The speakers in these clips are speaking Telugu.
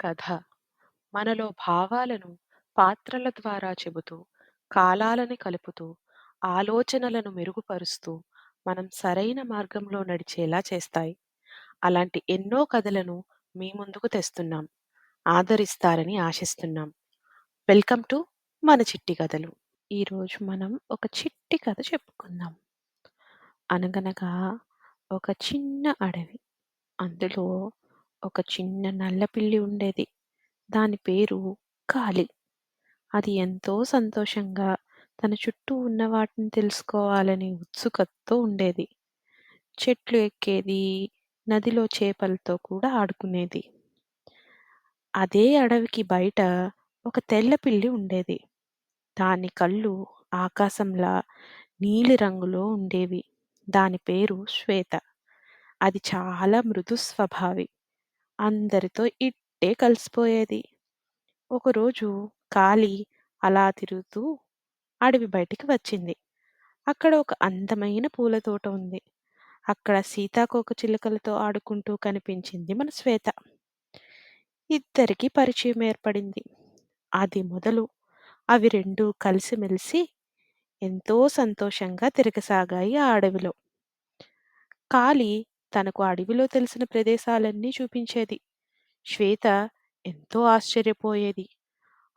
కథ మనలో భావాలను పాత్రల ద్వారా చెబుతూ, కాలాలని కలుపుతూ, ఆలోచనలను మెరుగుపరుస్తూ, మనం సరైన మార్గంలో నడిచేలా చేస్తాయి. అలాంటి ఎన్నో కథలను మీ ముందుకు తెస్తున్నాం. ఆదరిస్తారని ఆశిస్తున్నాం. వెల్కమ్ టు మన చిట్టి కథలు. ఈరోజు మనం ఒక చిట్టి కథ చెప్పుకుందాం. అనగనగా ఒక చిన్న అడవి. అందులో ఒక చిన్న నల్లపిల్లి ఉండేది. దాని పేరు కాలి. అది ఎంతో సంతోషంగా తన చుట్టూ ఉన్న వాటిని తెలుసుకోవాలని ఉత్సుకతతో ఉండేది. చెట్లు ఎక్కేది, నదిలో చేపలతో కూడా ఆడుకునేది. అదే అడవికి బయట ఒక తెల్ల పిల్లి ఉండేది. దాని కళ్ళు ఆకాశంలా నీలి రంగులో ఉండేవి. దాని పేరు శ్వేత. అది చాలా మృదు స్వభావి. అందరితో ఇట్టే కలిసిపోయేది. ఒకరోజు కాలి అలా తిరుగుతూ అడవి బయటికి వచ్చింది. అక్కడ ఒక అందమైన పూల తోట ఉంది. అక్కడ సీతాకోకచిలుకలతో ఆడుకుంటూ కనిపించింది మన శ్వేత. ఇద్దరికీ పరిచయం ఏర్పడింది. అది మొదలు అవి రెండూ కలిసిమెలిసి ఎంతో సంతోషంగా తిరగసాగాయి ఆ అడవిలో. కాలి తనకు అడవిలో తెలిసిన ప్రదేశాలన్నీ చూపించేది. శ్వేత ఎంతో ఆశ్చర్యపోయేది.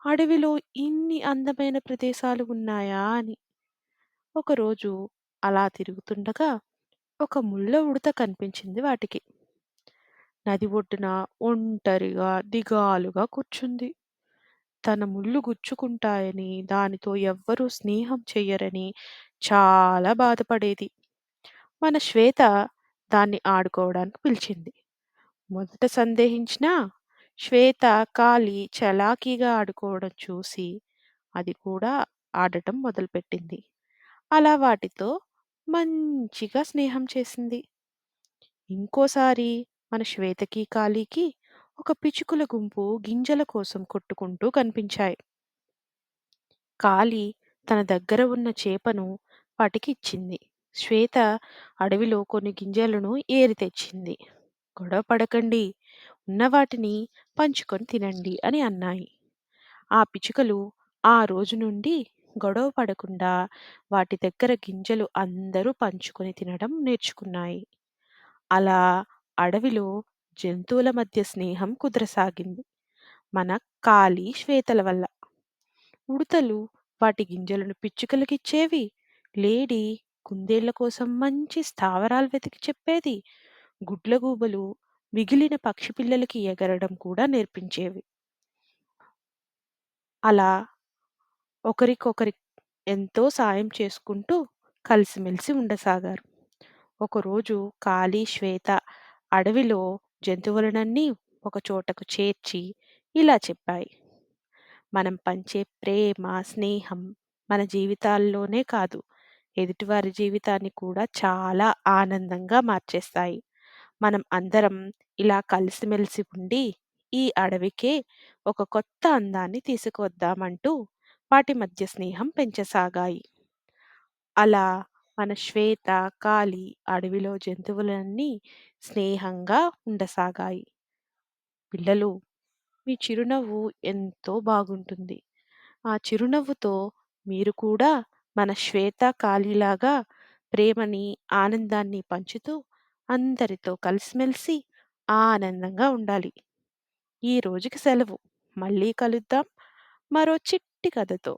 అడవిలో ఇన్ని అందమైన ప్రదేశాలు ఉన్నాయా అని. ఒకరోజు అలా తిరుగుతుండగా ఒక ముళ్ళ ఉడత కనిపించింది వాటికి. నది ఒడ్డున ఒంటరిగా దిగాలుగా కూర్చుంది. తన ముళ్ళు గుచ్చుకుంటాయని, దానితో ఎవ్వరూ స్నేహం చెయ్యరని చాలా బాధపడేది. మన శ్వేత దాన్ని ఆడుకోవడానికి పిలిచింది. మొదట సందేహించినా శ్వేత, కాలి చలాకీగా ఆడుకోవడం చూసి అది కూడా ఆడటం మొదలుపెట్టింది. అలా వాటితో మంచిగా స్నేహం చేసింది. ఇంకోసారి మన శ్వేతకి, కాలికి ఒక పిచుకుల గుంపు గింజల కోసం కొట్టుకుంటూ కనిపించాయి. కాలి తన దగ్గర ఉన్న చేపను వాటికి ఇచ్చింది. శ్వేత అడవిలో కొన్ని గింజలను ఏరి తెచ్చింది. గొడవ పడకండి ఉన్న వాటిని పంచుకొని తినండి అని అన్నాయి. ఆ పిచుకలు ఆ రోజు నుండి గొడవ పడకుండా వాటి దగ్గర గింజలు అందరూ పంచుకొని తినడం నేర్చుకున్నాయి. అలా అడవిలో జంతువుల మధ్య స్నేహం కుదరసాగింది. మన కాలి, శ్వేతల వల్ల. ఉడతలు వాటి గింజలను పిచ్చుకలకిచ్చేవి. లేడి కుందేళ్ళ కోసం మంచి స్థావరాలు వెతికి చెప్పేది. గుడ్లగూబలు మిగిలిన పక్షి పిల్లలకి ఎగరడం కూడా నేర్పించేవి. అలా ఒకరికొకరి ఎంతో సాయం చేసుకుంటూ కలిసిమెలిసి ఉండసాగారు. ఒకరోజు కాళీ శ్వేత అడవిలో జంతువులనన్నీ ఒక చోటకు చేర్చి ఇలా చెప్పాయి. మనం పంచే ప్రేమ, స్నేహం మన జీవితాల్లోనే కాదు ఎదుటివారి జీవితాన్ని కూడా చాలా ఆనందంగా మార్చేస్తాయి. మనం అందరం ఇలా కలిసిమెలిసి ఉండి ఈ అడవికే ఒక కొత్త అందాన్ని తీసుకువద్దామంటూ వాటి మధ్య స్నేహం పెంచసాగాయి. అలా మన శ్వేత, కాళీ అడవిలో జంతువులన్నీ స్నేహంగా ఉండసాగాయి. పిల్లలు మీ చిరునవ్వు ఎంతో బాగుంటుంది. ఆ చిరునవ్వుతో మీరు కూడా మన శ్వేత, కాళీలాగా ప్రేమని, ఆనందాన్ని పంచుతూ అందరితో కలిసిమెలిసి ఆనందంగా ఉండాలి. ఈ రోజుకి సెలవు. మళ్ళీ కలుద్దాం మరో చిట్టి కథతో.